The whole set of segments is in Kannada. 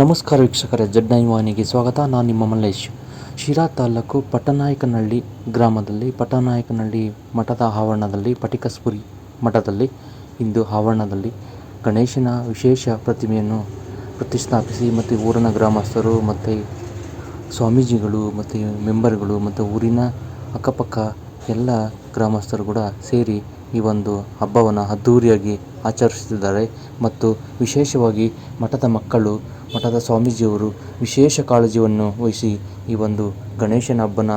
ನಮಸ್ಕಾರ ವೀಕ್ಷಕರೇ, ಜಡ್ ವಾಹಿನಿಗೆ ಸ್ವಾಗತ. ನಾನು ನಿಮ್ಮ ಮಲ್ಲೇಶ್. ಶಿರಾ ತಾಲೂಕು ಪಟ್ಟನಾಯಕನಹಳ್ಳಿ ಗ್ರಾಮದಲ್ಲಿ ಪಟ್ಟನಾಯಕನಹಳ್ಳಿ ಮಠದ ಆವರಣದಲ್ಲಿ, ಪಟಿಕಸ್ಪುರಿ ಮಠದಲ್ಲಿ ಇಂದು ಆವರಣದಲ್ಲಿ ಗಣೇಶನ ವಿಶೇಷ ಪ್ರತಿಮೆಯನ್ನು ಪ್ರತಿಷ್ಠಾಪಿಸಿ ಮತ್ತು ಊರಿನ ಗ್ರಾಮಸ್ಥರು ಮತ್ತು ಸ್ವಾಮೀಜಿಗಳು ಮತ್ತು ಮೆಂಬರ್ಗಳು ಮತ್ತು ಊರಿನ ಅಕ್ಕಪಕ್ಕ ಎಲ್ಲ ಗ್ರಾಮಸ್ಥರು ಕೂಡ ಸೇರಿ ಈ ಒಂದು ಹಬ್ಬವನ್ನು ಅದ್ಧೂರಿಯಾಗಿ ಆಚರಿಸುತ್ತಿದ್ದಾರೆ. ಮತ್ತು ವಿಶೇಷವಾಗಿ ಮಠದ ಮಕ್ಕಳು ಮಠದ ಸ್ವಾಮೀಜಿಯವರು ವಿಶೇಷ ಕಾಳಜಿಯನ್ನು ವಹಿಸಿ ಈ ಒಂದು ಗಣೇಶನ ಹಬ್ಬನ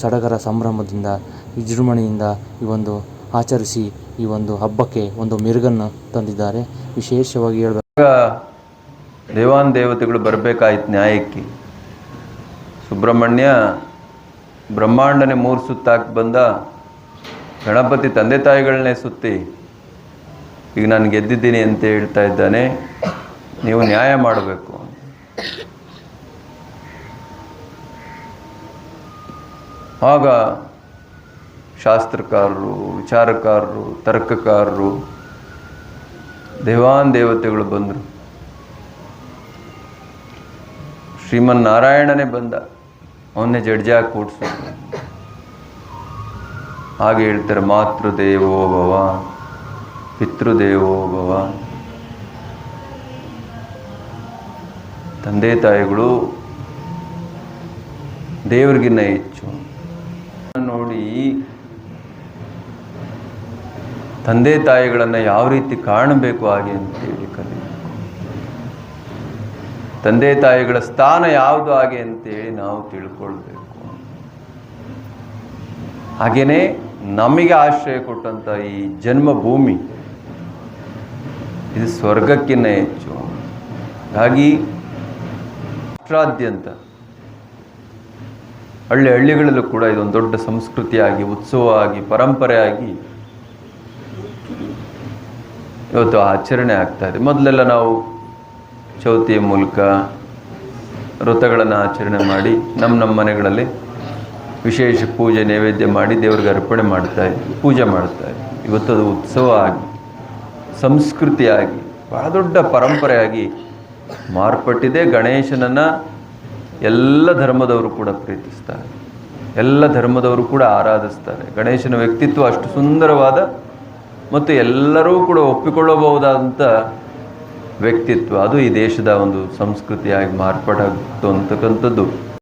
ಸಡಗರ ಸಂಭ್ರಮದಿಂದ, ವಿಜೃಂಭಣೆಯಿಂದ ಈ ಒಂದು ಆಚರಿಸಿ ಈ ಒಂದು ಹಬ್ಬಕ್ಕೆ ಒಂದು ಮೆರುಗನ್ನು ತಂದಿದ್ದಾರೆ. ವಿಶೇಷವಾಗಿ ಹೇಳಬೇಕು. ದೇವಾನ್ ದೇವತೆಗಳು ಬರಬೇಕಾಯ್ತು ನ್ಯಾಯಕ್ಕೆ. ಸುಬ್ರಹ್ಮಣ್ಯ ಬ್ರಹ್ಮಾಂಡನೆ ಮೂರು ಸುತ್ತಾಕಿ ಬಂದ, ಗಣಪತಿ ತಂದೆ ತಾಯಿಗಳನ್ನೇ ಸುತ್ತಿ, ಈಗ ನಾನು ಗೆದ್ದಿದ್ದೀನಿ ಅಂತ ಹೇಳ್ತಾ ಇದ್ದಾನೆ. ನೀವು ನ್ಯಾಯ ಮಾಡಬೇಕು. ಆಗ ಶಾಸ್ತ್ರಕಾರರು, ವಿಚಾರಕಾರರು, ತರ್ಕಕಾರರು, ದೇವಾನ್ ದೇವತೆಗಳು ಬಂದರು. ಶ್ರೀಮನ್ ನಾರಾಯಣನೇ ಬಂದ. ಅವನ್ನೇ ಜಡ್ಜಾಗಿ ಕೂಡಿಸ. ಹಾಗೆ ಹೇಳ್ತಾರೆ, ಮಾತೃದೇವೋ ಭವ, ಪಿತೃದೇವೋ ಭವ. ತಂದೆ ತಾಯಿಗಳು ದೇವ್ರಿಗಿನ್ನ ಹೆಚ್ಚು. ನೋಡಿ ತಂದೆ ತಾಯಿಗಳನ್ನು ಯಾವ ರೀತಿ ಕಾಣಬೇಕು ಹಾಗೆ ಅಂತೇಳಿ ಕಲಿಬೇಕು. ತಂದೆ ತಾಯಿಗಳ ಸ್ಥಾನ ಯಾವುದು ಹಾಗೆ ಅಂತೇಳಿ ನಾವು ತಿಳ್ಕೊಳ್ಬೇಕು. ಹಾಗೆಯೇ ನಮಗೆ ಆಶ್ರಯ ಕೊಟ್ಟಂಥ ಈ ಜನ್ಮಭೂಮಿ, ಇದು ಸ್ವರ್ಗಕ್ಕಿನ್ನ ಹೆಚ್ಚು. ಹಾಗಾಗಿ ರಾಷ್ಟ್ರಾದ್ಯಂತ ಹಳ್ಳಿ ಹಳ್ಳಿಗಳಲ್ಲೂ ಕೂಡ ಇದೊಂದು ದೊಡ್ಡ ಸಂಸ್ಕೃತಿಯಾಗಿ ಉತ್ಸವ ಆಗಿ ಪರಂಪರೆ ಆಗಿ ಇವತ್ತು ಆಚರಣೆ ಆಗ್ತಾ ಇದೆ. ಮೊದಲೆಲ್ಲ ನಾವು ಚೌತಿಯ ಮೂಲಕ ವ್ರತಗಳನ್ನು ಆಚರಣೆ ಮಾಡಿ ನಮ್ಮ ನಮ್ಮ ಮನೆಗಳಲ್ಲಿ ವಿಶೇಷ ಪೂಜೆ, ನೈವೇದ್ಯ ಮಾಡಿ ದೇವರಿಗೆ ಅರ್ಪಣೆ ಮಾಡ್ತಾ ಇದ್ವಿ, ಪೂಜೆ ಮಾಡ್ತಾ ಇದ್ವಿ. ಇವತ್ತು ಅದು ಉತ್ಸವ ಆಗಿ, ಸಂಸ್ಕೃತಿಯಾಗಿ, ಬಹಳ ದೊಡ್ಡ ಪರಂಪರೆಯಾಗಿ ಮಾರ್ಪಟ್ಟಿದೆ. ಗಣೇಶನನ್ನು ಎಲ್ಲ ಧರ್ಮದವರು ಕೂಡ ಪ್ರೀತಿಸ್ತಾರೆ. ಎಲ್ಲ ಧರ್ಮದವರು ಕೂಡ ಆರಾಧಿಸ್ತಾರೆ. ಗಣೇಶನ ವ್ಯಕ್ತಿತ್ವ ಅಷ್ಟು ಸುಂದರವಾದ ಮತ್ತು ಎಲ್ಲರೂ ಕೂಡ ಒಪ್ಪಿಕೊಳ್ಳಬಹುದಾದಂಥ ವ್ಯಕ್ತಿತ್ವ. ಅದು ಈ ದೇಶದ ಒಂದು ಸಂಸ್ಕೃತಿಯಾಗಿ ಮಾರ್ಪಾಟಾಗ್ತು ಅಂತಕ್ಕಂಥದ್ದು